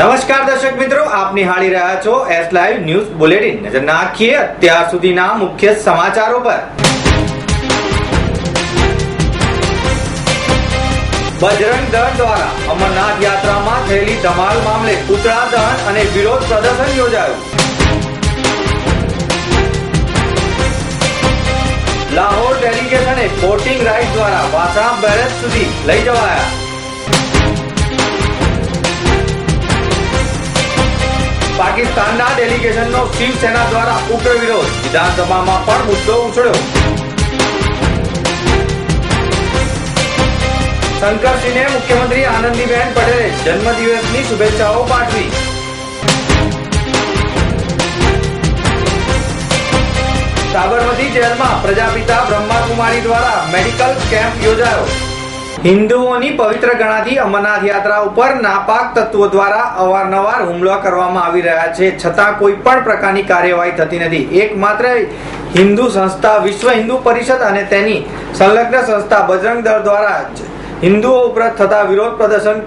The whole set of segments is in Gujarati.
નમસ્કાર દર્શક મિત્રો, આપ નિહાળી રહ્યા છો એસ લાઈવ ન્યૂઝ બુલેટિન નજર નાખીએ અત્યાર સુધીના મુખ્ય સમાચારો પર. બજરંગ દળ દ્વારા અમરનાથ યાત્રામાં થયેલી ધમાલ મામલે પૂતળા દહન અને વિરોધ પ્રદર્શન યોજાયું. લાહોર ડેલિગેશને બોટિંગ રાઇડ દ્વારા વાસણા બેરેજ સુધી લઈ જવાયા. પાકિસ્તાનના ડેલિગેશનનો શિવસેના દ્વારા ઉગ્ર વિરોધ. વિધાનસભામાં પણ મુદ્દો ઉછળ્યો. શંકરસિંહને મુખ્યમંત્રી આનંદીબેન પટેલે જન્મદિવસની શુભેચ્છાઓ પાઠવી. સાબરમતી જેલમાં પ્રજાપિતા બ્રહ્માકુમારી દ્વારા મેડિકલ કેમ્પ યોજાયો. હિન્દુઓની પવિત્ર ગણાતી અમરનાથ યાત્રા ઉપર નાપાક તત્વો દ્વારા અવારનવાર હુમલા કરવામાં આવી રહ્યા છે. છતાં કોઈ પણ પ્રકારની કાર્યવાહી થતી નથી. એકમાત્ર હિન્દુ સંસ્થા વિશ્વ હિન્દુ પરિષદ અને તેની સંલગ્ન સંસ્થા બજરંગ દળ દ્વારા હિન્દુઓ ઉપર થતા વિરોધ પ્રદર્શન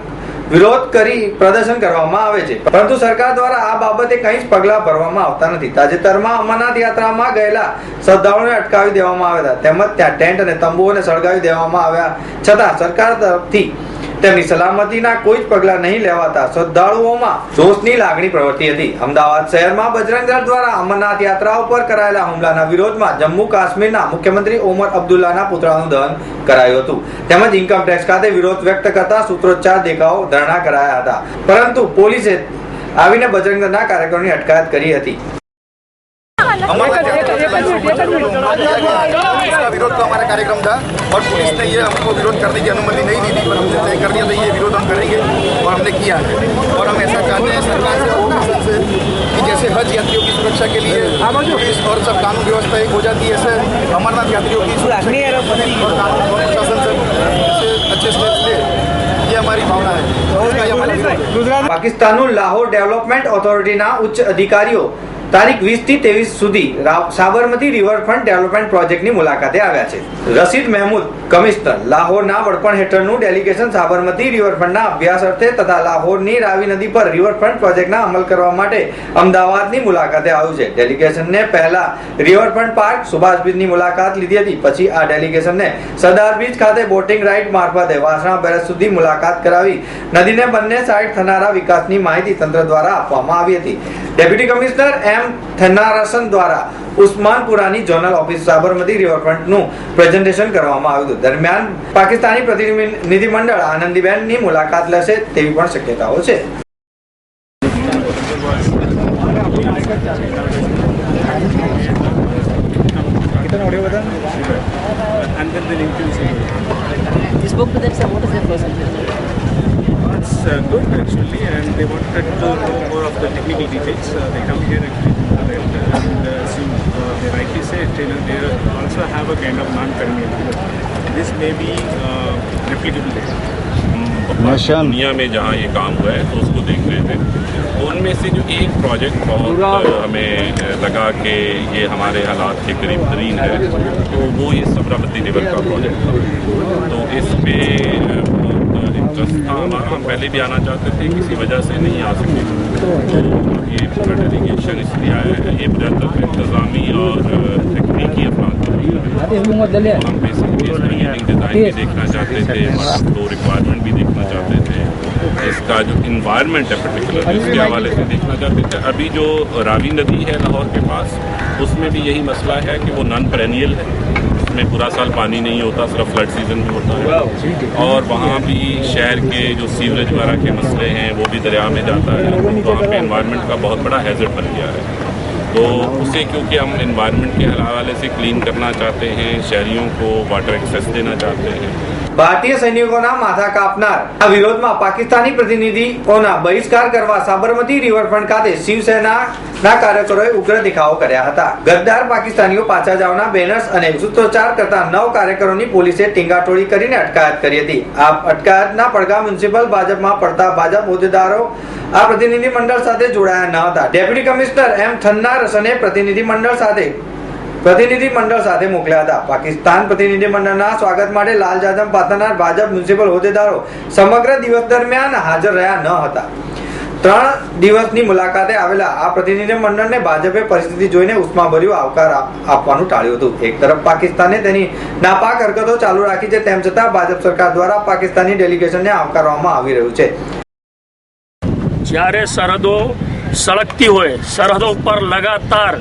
વિરોધ કરી પ્રદર્શન કરવામાં આવે છે. પરંતુ સરકાર દ્વારા આ બાબતે કંઈ જ પગલાં ભરવામાં આવતા નથી. તાજેતરમાં અમરનાથ યાત્રામાં ગયેલા શ્રદ્ધાળુઓને અટકાવી દેવામાં આવ્યા હતા. તેમજ ત્યાં ટેન્ટ અને તંબુઓને સળગાવી દેવામાં આવ્યા. છતાં સરકાર તરફથી તેમની સલામતીના કોઈ જ પગલાં નહીં લેવાતા શ્રદ્ધાળુઓમાં જોશની લાગણી પ્રવર્તી હતી. અમદાવાદ શહેરમાં બજરંગ દળ દ્વારા અમરનાથ યાત્રા ઉપર કરાયેલા હુમલાના વિરોધમાં જમ્મુ કાશ્મીરના મુખ્યમંત્રી ઓમર અબ્દુલ્લાના પુતળાનું દહન કરાયું હતું. તેમજ ઇન્કમ ટેક્સ ખાતે વિરોધ વ્યક્ત કરતા સૂત્રોચ્ચાર દેખાવો ધરણા કરાયા હતા. પરંતુ પોલીસે આવીને બજરંગ દળના કાર્યક્રમની અટકાયત કરી હતી. इसका विरोध का हमारा कार्यक्रम था और पुलिस ने ये हमको विरोध करने की अनुमति नहीं दी थी पर हमने तय कर दिया था ये विरोध हम करेंगे और हमने किया है और हम ऐसा चाहते हैं सरकार से और प्रशासन से कि जैसे हज यात्रियों की सुरक्षा के लिए पुलिस और सब कानून व्यवस्था एक हो जाती है ऐसे अमरनाथ यात्रियों की सुरक्षा के लिए और कानून और प्रशासन से ऐसे अच्छे स्टेप्स ले ये हमारी भावना है और उसका ये हमारा विरोध है પાકિસ્તાનનું લાહોર ડેવલપમેન્ટ ઓથોરિટીના ઉચ્ચ અધિકારીઓ તારીખ વીસથી ત્રેવીસ સુધી સાબરમતી રિવરફ્રન્ટ ડેવલપમેન્ટ પ્રોજેક્ટની મુલાકાતે આવ્યા છે. રશીદ મહેમૂદ, કમિશનર, લાહોરના વડપણ હેઠળનું ડેલિગેશન સાબરમતી રિવરફ્રન્ટના અભ્યાસ અર્થે તથા લાહોરની રાવી નદી પર રિવરફ્રન્ટ પ્રોજેક્ટના અમલ કરવા માટે અમદાવાદની મુલાકાતે આવ્યું છે. ડેલિગેશનને પહેલા રિવરફ્રન્ટ પાર્ક સુભાષ બ્રિજની મુલાકાત લીધી હતી. પછી આ ડેલિગેશનને સરદાર બીચ ખાતે બોટિંગ રાઇડ મારફતે વાસણા બેરેજ સુધી મુલાકાત કરાવી નદીને બંને સાઇડ થનારા વિકાસની માહિતી તંત્ર દ્વારા આપવામાં આવી હતી. ડેપ્યુટી કમિશનર એમ થનારસન દ્વારા ઉસ્માનપુરાની ઝોનલ ઓફિસ સાબરમતી રિવરફ્રન્ટનું પ્રેઝન્ટેશન કરવામાં આવ્યું હતું દરમિયાન પાકિસ્તાની પ્રતિનિધિ મંડળ આનંદીબેનની મુલાકાત લેશે તેવી પણ શક્યતાઓ છે You spoke to them, sir. What is their impression? It's uh, good actually and they wanted to know more of the technical details. Uh, they come here actually and, uh, and uh, as you uh, they rightly said, you know, they also have a kind of non-permeable. This may be uh, replicable there. दुनिया में जहाँ ये काम हुआ है तो उसको देख रहे थे तो उनमें से जो एक प्रोजेक्ट बहुत हमें लगा कि ये हमारे हालात के करीब तरीन है तो वो ये सबरामती रिवर का प्रोजेक्ट था तो इस पे पहले भी आना चाहते थे किसी वजह से नहीं आ सके। तो ये पूरा डेलीगेशन इसलिए आया है ये ज़्यादातर इंतज़ामी और तकनीकी अफराद तो हम बेसिकली इसका डिज़ाइन भी देखना चाहते थे हमारा फ्लो रिक्वायरमेंट भी देखना चाहते थे। इसका जो इन्वायरमेंट है पर्टिकुलर उसके हवाले से देखना चाहते थे। अभी जो रावी नदी है लाहौर के पास उसमें भी यही मसला है कि वो नॉन पेरेनियल है। उसमें पूरा साल पानी नहीं होता, सिर्फ़ फ्लड सीज़न में होता है। और वहाँ भी शहर के जो सीवरेज वगैरह के मसले हैं, वो भी दरिया में जाता है। तो वहाँ पे इन्वायरमेंट का बहुत बड़ा हैजर्ड बन गया है। तो उसे क्योंकि हम इन्वायरमेंट के हवाले से क्लीन करना चाहते हैं शहरीों को वाटर एक्सेस देना चाहते हैं ભારતીય સૈનિકોના માથા કાપનાર. આ વિરોધમાં પાકિસ્તાની પ્રતિનિધિઓના બહિષ્કાર કરવા સાબરમતી રિવરફ્રન્ટ ખાતે શિવસેનાના કાર્યકરોએ ઉગ્ર દેખાવો કર્યા હતા. ગદ્દાર પાકિસ્તાનીઓ પાછા જવાના બેનર્સ અને સૂત્રોચ્ચાર કરતા નવ કાર્યકરોની પોલીસે ટીંગાટોળી કરીને અટકાયત કરી હતી. આ અટકાયતના પડઘા મ્યુનિસિપલ ભાજપમાં પડતા ભાજપ હોદ્દેદારો આ પ્રતિનિધિ મંડળ સાથે જોડાયા ન હતા. ડેપ્યુટી કમિશનર એમ થન્નારસને પ્રતિનિધિ મંડળ સાથે પ્રતિનિધિ મંડળ સાથે મોકલ્યા હતા. પાકિસ્તાન પ્રતિનિધિ મંડળના સ્વાગત માટે લાલ જાદમ પાથરનાર ભાજપ મ્યુનિસિપલ હોદ્દેદારો સમગ્ર દિવસ દરમિયાન હાજર રહ્યા ન હતા. ત્રણ દિવસની મુલાકાતે આવેલા આ પ્રતિનિધિ મંડળને ભાજપે પરિસ્થિતિ જોઈને ઉષ્માભર્યો આવકાર આપવાનું ટાળ્યું હતું. એક તરફ પાકિસ્તાને તેની નાપાક હરકતો ચાલુ રાખી છે, તેમ છતાં ભાજપ સરકાર દ્વારા પાકિસ્તાની ડેલિગેશનને આવકારવામાં આવી રહ્યું છે. જ્યારે સરહદો સળગતી હોય, સરહદો ઉપર લગાતાર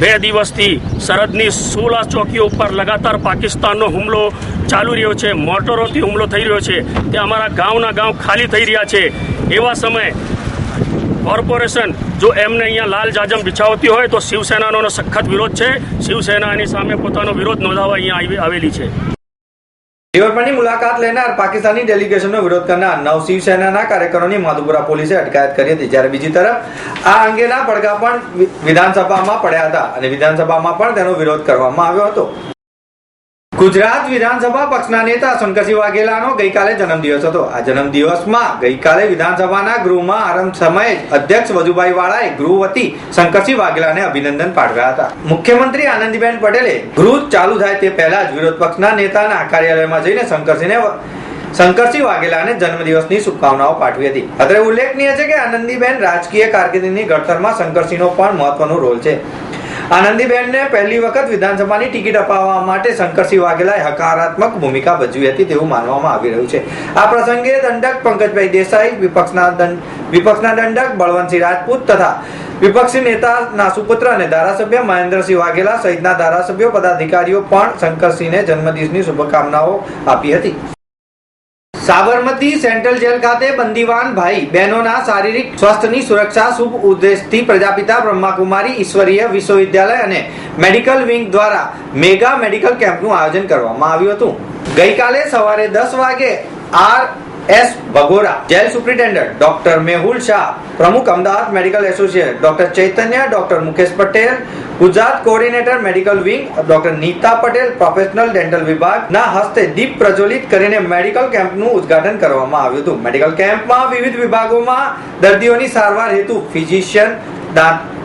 બે દિવસથી સરહદની સોલા ચોકીઓ ઉપર લગાતાર પાકિસ્તાનનો હુમલો ચાલુ રહ્યો છે, મોટરોથી હુમલો થઈ રહ્યો છે. તે અમારા ગામના ગામ ખાલી થઈ રહ્યા છે. એવા સમયે કોર્પોરેશન જો એમને અહીંયા લાલ જાજમ બિછાવતી હોય તો શિવસેનાનો સખત વિરોધ છે. શિવસેનાની સામે પોતાનો વિરોધ નોંધાવવા અહીંયા આવી- આવેલી છે. રિવરફ્રન્ટની મુલાકાત લેનાર પાકિસ્તાની ડેલિગેશનનો વિરોધ કરનાર નવ શિવસેનાના કાર્યકરોની માધુપુરા પોલીસે અટકાયત કરી હતી. જ્યારે બીજી તરફ, આ અંગેના પડઘા પણ વિધાનસભામાં પડ્યા હતા અને વિધાનસભામાં પણ તેનો વિરોધ કરવામાં આવ્યો હતો. ગુજરાત વિધાનસભા પક્ષના નેતા શંકરસિંહ વાઘેલાનો ગઈકાલે જન્મદિવસ હતો. આ જન્મદિવસમાં ગઈકાલે વિધાનસભાના ગૃહમાં આરંભ સમયે અધ્યક્ષ વજુભાઈ વાળાએ ગૃહ વતી શંકરસિંહ વાઘેલાને અભિનંદન પાઠવ્યા હતા. મુખ્યમંત્રી આનંદીબેન પટેલે ગૃહ ચાલુ થાય તે પહેલા જ વિરોધ પક્ષના નેતાના કાર્યાલયમાં જઈને શંકરસિંહને શંકરસિંહ વાઘેલાને જન્મદિવસની શુભકામનાઓ પાઠવી હતી. અત્રે ઉલ્લેખનીય છે કે આનંદીબેન રાજકીય કારકિર્દીની ઘડતરમાં શંકરસિંહનો પણ મહત્વનો રોલ છે. આનંદીબેનને પહેલી વખત વિધાનસભાની ટિકિટ અપાવવા માટે શંકરસિંહ વાઘેલાએ હકારાત્મક ભૂમિકા ભજવી હતી તેવું માનવામાં આવી રહ્યું છે. આ પ્રસંગે દંડક પંકજભાઈ દેસાઈ, વિપક્ષના દંડ, વિપક્ષના દંડક બળવંતસિંહ રાજપૂત તથા વિપક્ષી નેતા સુપુત્ર અને ધારાસભ્ય મહેન્દ્રસિંહ વાઘેલા સહિતના ધારાસભ્યો પદાધિકારીઓ પણ શંકરસિંહને જન્મદિવસની શુભકામનાઓ આપી હતી. સાબરમતી સેન્ટ્રલ જેલ ખાતે બંદીવાન ભાઈ, બહેનોના શારીરિક સ્વાસ્થ્યની સુરક્ષા શુભ ઉદ્દેશથી પ્રજાપિતા બ્રહ્માકુમારી ઈશ્વરીય વિશ્વવિદ્યાલય અને મેડિકલ વિંગ દ્વારા મેગા મેડિકલ કેમ્પનું આયોજન કરવામાં આવ્યું હતું. ગઈકાલે સવારે દસ વાગે R S Bhagora, jail superintendent, doctor Mehul Shah, પ્રમુખ Ahmedabad medical associate doctor Chaitanya, doctor Mukesh Patel, Gujarat coordinator medical wing, doctor Nita Patel, professional dental વિભાગના હસ્તે દીપ પ્રજ્વલિત કરીને મેડિકલ કેમ્પનું ઉદ્ઘાટન કરવામાં આવ્યું હતું. મેડિકલ કેમ્પમાં વિવિધ વિભાગોમાં દર્દીઓની સારવાર હેતુ ફિઝિશિયન, દાંત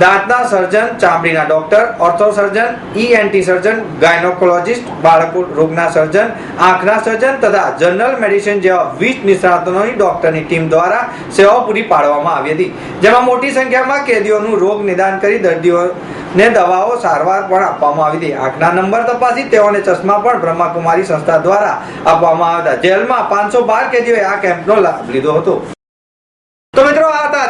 દાંતના સર્જન, ચામડીના doctor, ortho surgeon ENT surgeon, gynaecologist બાળકો રોગના સર્જન, આંખના સર્જન તથા જનરલ મેડિસિન જેવા વીસ નિષ્ણાતોની ડોક્ટરની ટીમ દ્વારા સેવાઓ પૂરી પાડવામાં આવી હતી, જેમાં મોટી સંખ્યામાં કેદીઓનું રોગ નિદાન કરી દર્દીઓને દવાઓ સારવાર પણ આપવામાં આવી હતી. આંખના નંબર તપાસી તેઓને ચશ્મા પણ બ્રહ્માકુમારી સંસ્થા દ્વારા આપવામાં આવ્યા હતા. જેલમાં પાંચસો બાર કેદીઓએ આ કેમ્પનો લાભ લીધો હતા.